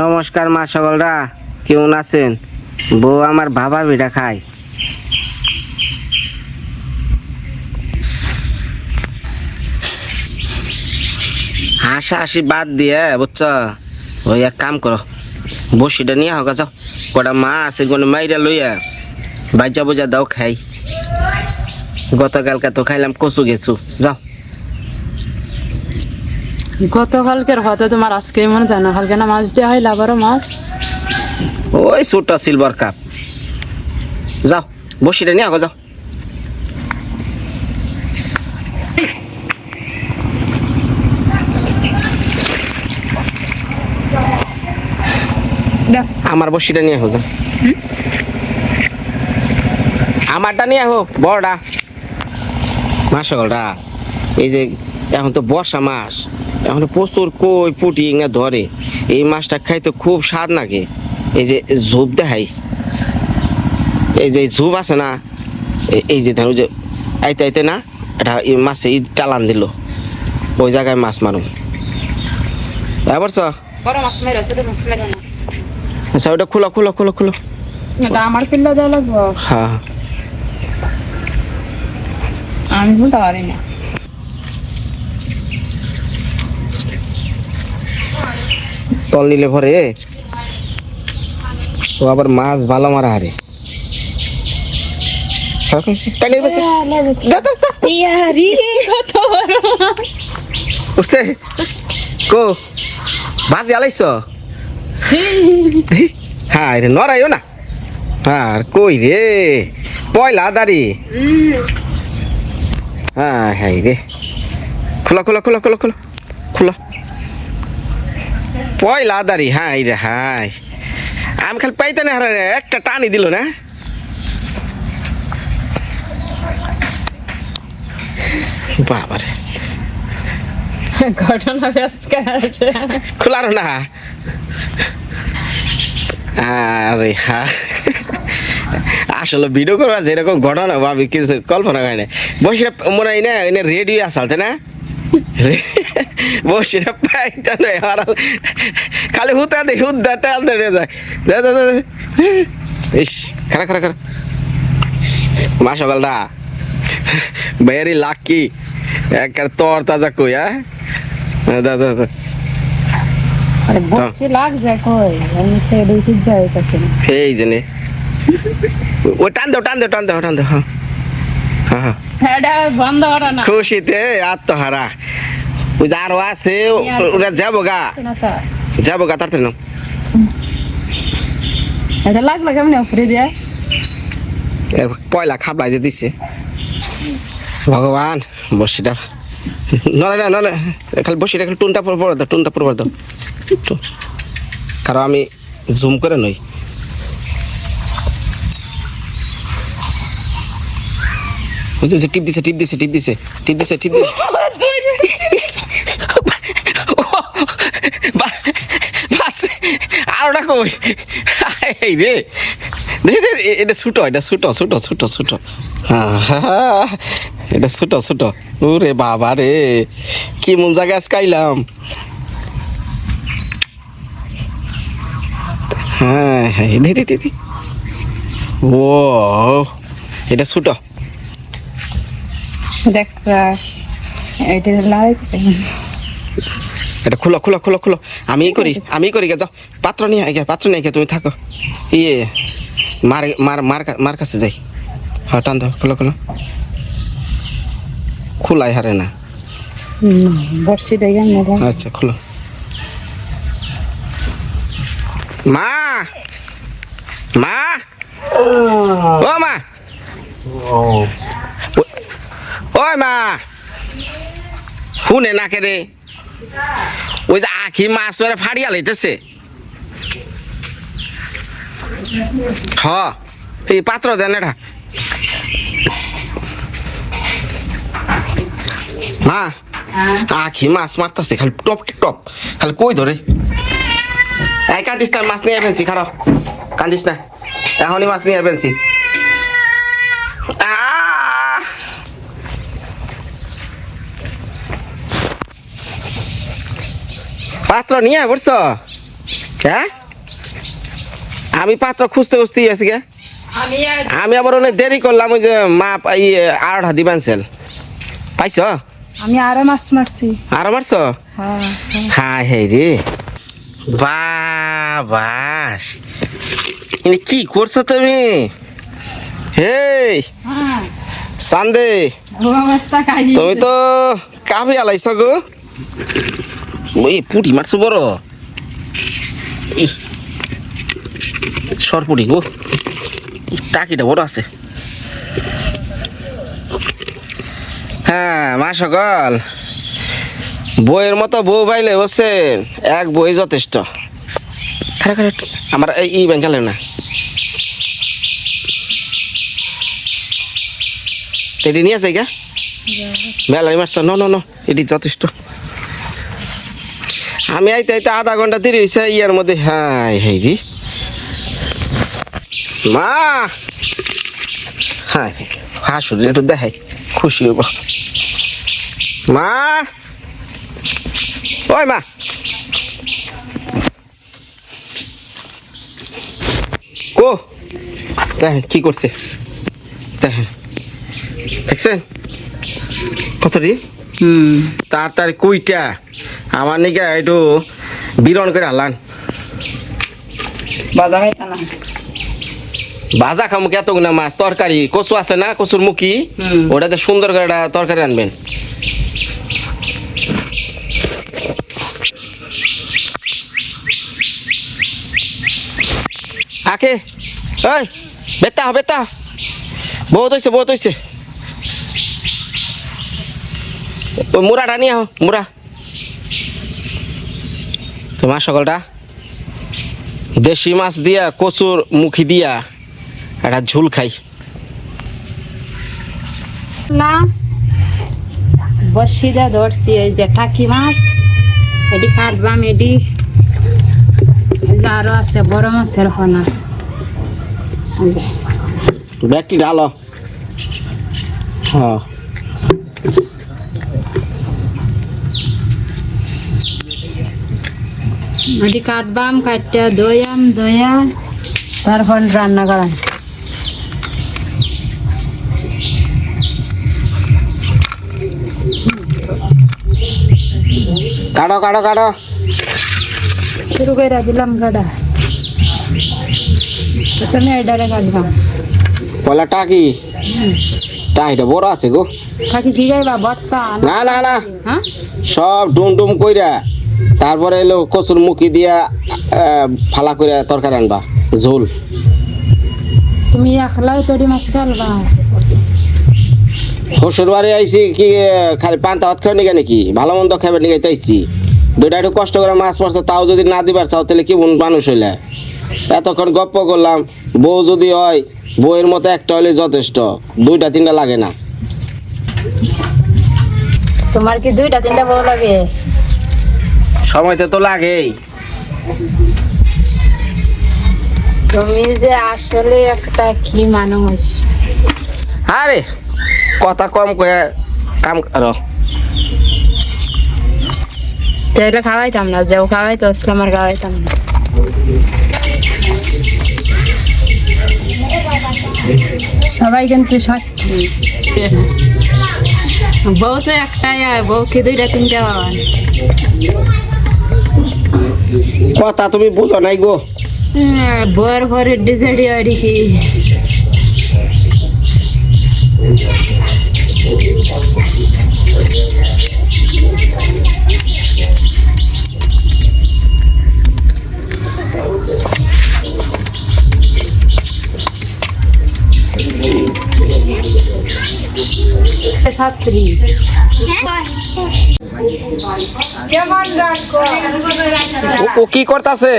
নমস্কার মা সকলরা, কেমন আছেন? বউ আমার বাবা বিটা খায়। হাসা হাসি বাদ দিয়ে, বুঝছ? ওই এক কাম করো, বসিটা নিয়ে হোক, যাও। কটা মা আছে কোনো মাইরা লইয়া বাজা বুজা দাও, খাই। গতকালকে তো খাইলাম কচু গেছু যাও। গতকালকের হয়তো তোমার আজকে মনে হয় না কালকে না মাছ দেওয়া হয় আবারও মাছ? ওই ছোট সিলভার কাপ যাও বসিটা নিয়ে হোক যাও। আমার বসিটা নিয়ে হোক আমারটা নিয়ে হোক বড়টা। মাস সকলটা। এই যে এখন তো বর্ষা মাস এখন প্রচুর কই পুটি ইঙ্গা ধরে। এই মাছটা খাইতে খুব স্বাদ নাকি এই যে ঝোপ দেখাই। এই যে ঝোপ আছে না এই যে ধরো যে আইতে আইতে না এটা এই মাছে ই টালান দিল। ওই জায়গায় মাছ মারুন এবার মেরে না। আচ্ছা ওটা খুলো খুলো খুলো খুলো। আমার পিল্লা দেওয়া লাগবো। হ্যাঁ। আমি বলতে পারি না। তল নিলে ভরে ও আবার মাছ ভালো মারা হারে। মাছ। উঠছে। কো ভাজি আলাইছ? হ্যাঁ রে নড়াইও না। আর কই রে? পয়লা দাড়ি হ্যাঁ হ্যাঁ রে। খোলা খোলা খোলা খোলা খোলা। খোলা। পয়লা দাড়ি হ্যাঁ রে হাই। আমি খালি পাইতে না হারে একটা টানি দিল না। বাবারে। ঘটনা ব্যস্ত আছে? খোলার না। আরে হা। আসলে ভিডিও করবা যেরকম ঘটনা ভাবি কিছু কল্পনা করে না বসে মনে হয় না রেডিও আসালতে না? বসে পাইতে না হারাল। খালি হুতা দে হুদা টান দে যায়। ইস খারা খারা খারা। মা ভেরি লাকি এক তর তাজা কই হ্যাঁ দা দা দা আরে বসে লাগ যায় কই? আমি ফেডে উঠে যাই এই জেনে ও টান দাও টান দাও টান দাও টান দাও হ্যাঁ হ্যাঁ হ্যাঁ ফেডা বন্ধ হরা না খুশিতে আত্মহারা। ওই যে আরও আছে ওরা যাব গা। যাব গা তাড়াতাড়ি নাও। এটা লাগল কেমন উপরে দিয়া? এর পয়লা খাবলাই যে দিছে। ভগবান বসিটা। নলে না নলে। খালি বসিটা খালি টুনটা পর পর দাও টুনটা পর পর দাও। কারণ আমি জুম করে নই। যে টিপ দিছে টিপ দিছে টিপ দিছে টিপ দিছে টিপ দিছে। বাস, আরোটা কই এই রে। এটা ছুটো এটা ছুটো ছুটো ছুটো ছুটো। এটা ছুটো ছুটো। ওরে বাবা রে কি মন জায়গা আজকে আইলাম। হ্যাঁ হ্যাঁ দে দে দে দে। ও এটা ছুটো। এটা লাগাইছে এটা খুলো খুলো খুলো খুলো। আমি করি আমি করি গে যাও। পাত্র নিয়ে আগে পাত্র নিয়ে আগে তুমি থাকো। ইয়ে মার মার মার মার কাছে যাই। হ্যাঁ টান দাও খুলো খুলো। খোলাই হারে না। আচ্ছা খুলো। মা! মা! ও মা ও- ওই মা শুনে না কে রে ওই যে আখি মাছ মেরে ফাড়িয়া লইতেছে। হ, এই পাত্র দেন এটা। মা, আখি মাছ মারতাছে, খালি টপ টপ, খালি কই ধরে? এই কান্দিস না, মাছ নিয়ে ফেলছি, খারাপ। কান্দিস না, এখনই মাছ নিয়ে ফেলছি আহ! পাত্র নিয়ে পড়ছ হ্যাঁ আমি পাত্র খুঁজতে খুঁজতে আছি গে আমি আবার অনেক দেরি করলাম ওই যে মা ই আড়া দিবেন সেল। পাইছ? আমি আরও মাছ মারছি। আর মারছ? হ্যাঁ হ্যাঁ। রে। বাস এনে কি করছ তুমি? হেই হ্যাঁ। সান্দে তুমি তো কাভি আলাইছ গো। ওই পুটি মারছো বড়? ইহ, সরপুটি গো। টাকিটা বড় আছে। হ্যাঁ মা সকল। বইয়ের মতো বউ পাইলে বলছেন এক বই যথেষ্ট। খারে খারে আমার এই ই ব্যাংকালে না। এটি নিয়ে আছে গা মেলাই মারছ? ন ন ন এটি যথেষ্ট। আমি আইতে আইতে আধা ঘণ্টা দেরি হয়েছে ইয়ার মধ্যে হাই হাই রে। মা! হাই হাসুর একটু দেখাই খুশি হইব। মা! ওই মা! কো? দেখেন কি করছে? দেখেন দেখছেন? কত রে? হুম। তাড়াতাড়ি কুইটা। আমার নিকে একটু বিরন করে হালান বাজা খাইতা না। ভাজা খামু এত না মাছ? তরকারি কচু আছে না? কচুর মুখি? ওটাতে সুন্দর করে একটা তরকারি আনবেন। আকে ওই বেতা বেতা। বহুত হয়েছে বহুত হয়েছে মুড়াটা নিয়ে আহ মুড়া। তোমার সকলটা দেশি মাছ দিয়া কচুর মুখি দিয়া একটা ঝুল খাই। না বসিদা ধরছি এই যে টাকি মাছ এটি কাটবাম এটি আরও আছে বড় মাছের হনা। ব্যাগটি হ্যাঁ। এটি কাটবাম কাটটা দইয়াম দইয়া তারপর রান্না করাম কাটো কাটো কাটো। শুরু করে দিলাম গাডা প্রথমে এডারে কাটবাম। পয়লা টাকি টাকিটা বড় আছে গো। কাকি জিগাইবা বর্তা না না না। হ্যাঁ? সব ডুম ডুম কইরা তারপরে এলো কচুর মুখি দিয়া ফালা করে তরকারি আনবা ঝোল। তুমি একলাই তরি মাছ খালবা শ্বশুর বাড়ি আইছি কি খালি পান্তা ভাত খাওয়া নাকি? ভালো মন্দ আইছি। দুইটা একটু কষ্ট করে মাছ পড়ছে তাও যদি না দিবার চাও তাহলে কি মন মানুষ হইলে? এতক্ষণ গপ্প করলাম বউ যদি হয় বউয়ের মতো একটা হলে যথেষ্ট দুইটা তিনটা লাগে না। তোমার কি দুইটা তিনটা বউ লাগে? সময়তে তো লাগেই। তুমি যে আসলে একটা কি মানুষ? আরে কথা কম কয়ে কাম করো তাহলে খাওয়াইতাম না যাও খাওয়াইতো আসলে আমার খাওয়াইতাম না। সবাই কিন্তু সাক্ষী। বউ তো একটাই বউ কি দুইটা তিনটা হয় কথা তুমি বুঝো নাই গো। হ্যাঁ, বউয়ের ঘরের ডিজাইডি হয় কি। ছাত্রী কেমন রাখো ও- কি করতাছে?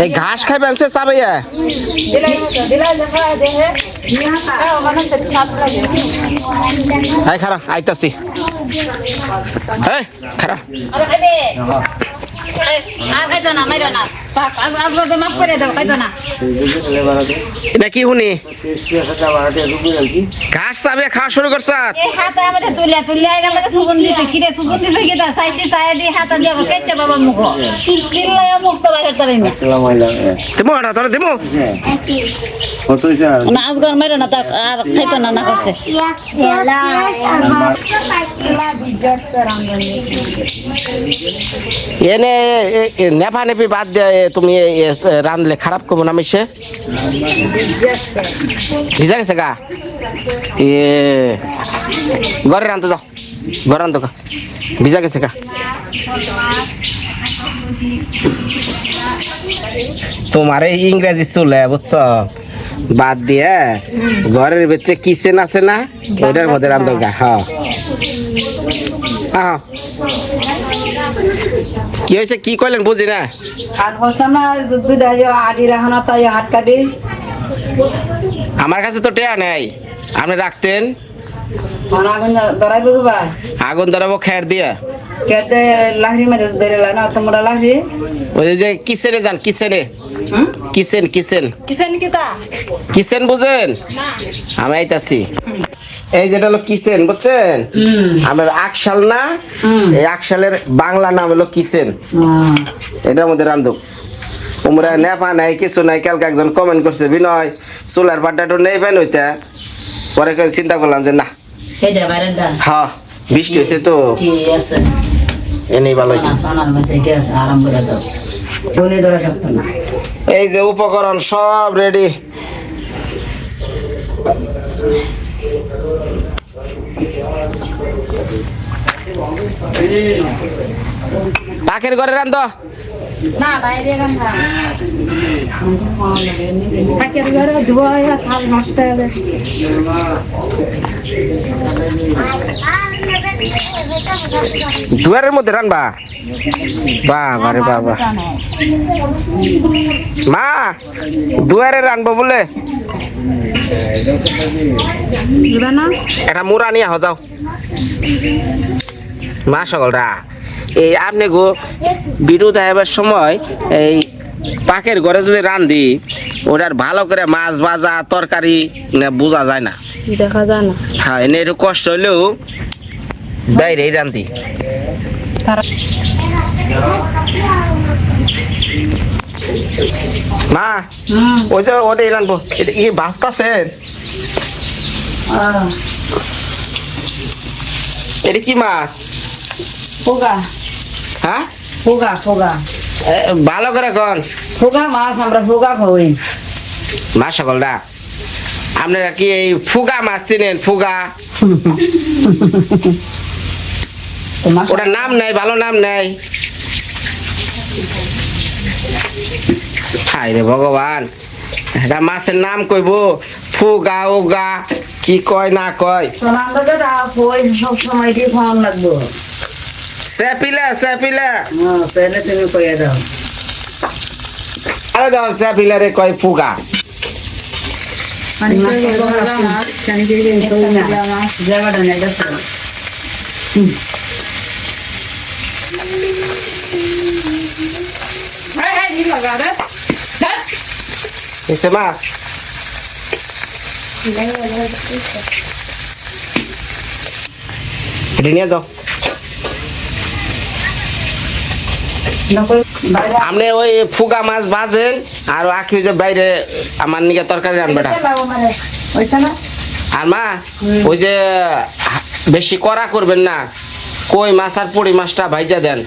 এই ঘাস খাইবেন সে চাবাইয়া? দিলাই দিলাই দেখা দেখে ওখানে সাত লাগে এই খারা, আইতাছি। এই খারা। আর আর না, মাইরো না। তো এটা কি শুনি? ঘাস চাবে খাওয়া শুরু করছ এই হাতে আমাদের তুলিয়া তুলিয়া গেলে সুগুন দিছে কিরে সুগুন দিছে কিটা চাইছি চাই দি হাতে দিয়ে কেচে বাবা মুখ। চিল্লাই মুখ তো বাইরে চলে না। না আর খাইতো না না করছে। এনে নেফা নেপি বাদ দিয়ে তুমি রানলে খারাপ করব না মিশে? ভিজা গেছে গা? এ, ঘরে রান্ধতে যাও, ঘরে রান্ধো গা। ভিজা গেছে গা। তোমার ইংরেজি চলে, বুঝছ? বাদ দিয়ে ঘরের ভিতরে কিচেন আছে না? ওইটার মধ্যে রান্ধো গা হ্যাঁ। হ্যাঁ। কি হয়েছে? কি কইলেন বুঝি না? হাট কাটি। আমার কাছে তো টেয়া নেই। আপনি রাখতেন। আগুন ধরাবো খের দিয়ে। ওই যে যান কিচেন কিচেন কিচেন বুঝেন? আমি আইতাছি। এই যেটা হলো কিচেন বুঝছেন? আমার আকশাল না? এই আকশালের বাংলা নাম হলো কিচেন এটার মধ্যে রান্ধুক তোমরা নেপা নাই কিছু নাই কালকে একজন কমেন্ট করছে বিনয় চুলার পাড্ডাটা নেই পেন হইতে পরে চিন্তা করলাম যে না। হ্যাঁ। বৃষ্টি হয়েছে তো? আছে? এনেই ভালো হয়েছে। সোনার মধ্যে আরাম করে দাও। বলে ধরে থাকতো না। এই যে উপকরণ সব রেডি পাখের ঘরে রান্ধ। না বাইরে রান্না পাকের ঘরে ধোয়া সাল নষ্ট হয়ে গেছে। দুয়ারের মধ্যে রানবা? বাবা রে বাবা। মা দুয়ারে রানবো বলে। এটা মুরা নিয়ে আহ যাও। মা সকলরা। এই আপনি গো বিরু দেখাবার সময় এই পাকের ঘরে যদি রান্ধি ওটার ভালো করে মাছ ভাজা তরকারি বোঝা যায় না। দেখা যায় না। হ্যাঁ এনে একটু কষ্ট হইলেও বাইরেই রান্ধি। মা ওই যে ওটাই রানবো এটা কি এটা কি মাছ? ফোগা। হ্যাঁ? ফোগা ফোগা। ভালো করে কন। ফোগা মাছ আমরা ফোগা খাওয়াই মা আপনারা কি এই ফুগা মাছ চিনেন? ফুগা? ওটার নাম নেই ভালো নাম নেই। হাই রে ভগবান এটা মাছের নাম কইব? ফুগা উগা কি কয় না কয়? সব সময় দিয়ে খাওয়ান লাগবো। সেপিলা হ্যাঁ তাহলে তুমি কইয়া দাও আরে দাও সেপিলা রে কয় ফুগা দেখো এটা নিয়ে যাও আপনি ওই ফুগা মাছ ভাজেন আর আখি যে বাইরে আমার নিকে তরকারি ওইটা আর মা ওই যে বেশি কড়া করবেন না কই মাছ আর পুরি মাছটা ভাইজা দেন।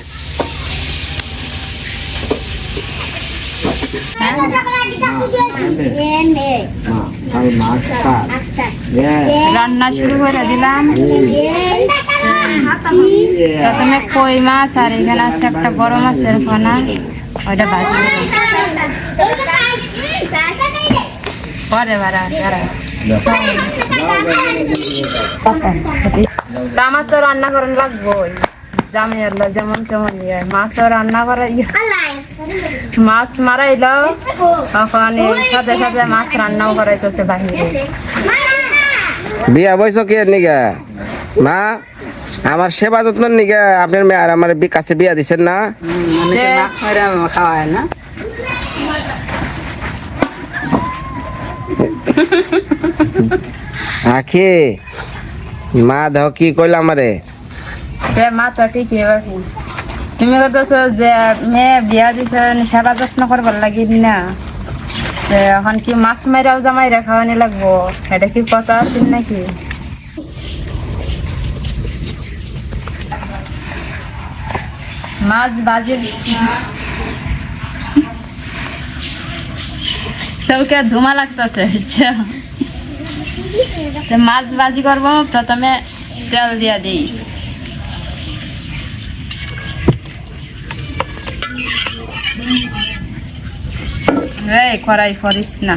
রান্না শুরু করে দিলাম। প্রথমে কই মাছ আর এখানে আছে একটা বড় মাছের ফোনা ওইটা ভাজি। পরে আমার তো রান্না করেন লাগবো জামাই আল্লাহ যেমন তেমন ইয়ে। মাছও রান্না করা মাছ মারাইলো। তখন সাথে সাথে মাছ রান্নাও করাইতেছে বাহিরে। বিয়া বয়স কি নিগা? মা? আমার সেবা যত্ন নিগা আপনার মেয়ে আর আমার বি- কাছে বিয়া দিছেন না? যে মাছ মারা খাওয়ায় না? আখি মা দেহ কি কইলা আমারে? মা তো ঠিকই এবার। তুমি কইতেছো যে মেয়ে বিয়া দিছে সেবা যত্ন করবার লাগি না এখন কি মাছ মাইরাও জামাই খাওয়ানি লাগবো? এটা কি কথা আছে নাকি? মাছ বাজি। চৌকে ধুমা লাগতেছে মাছ বাজি করব, প্রথমে তেল দিয়া দিই। কড়াই করিস না।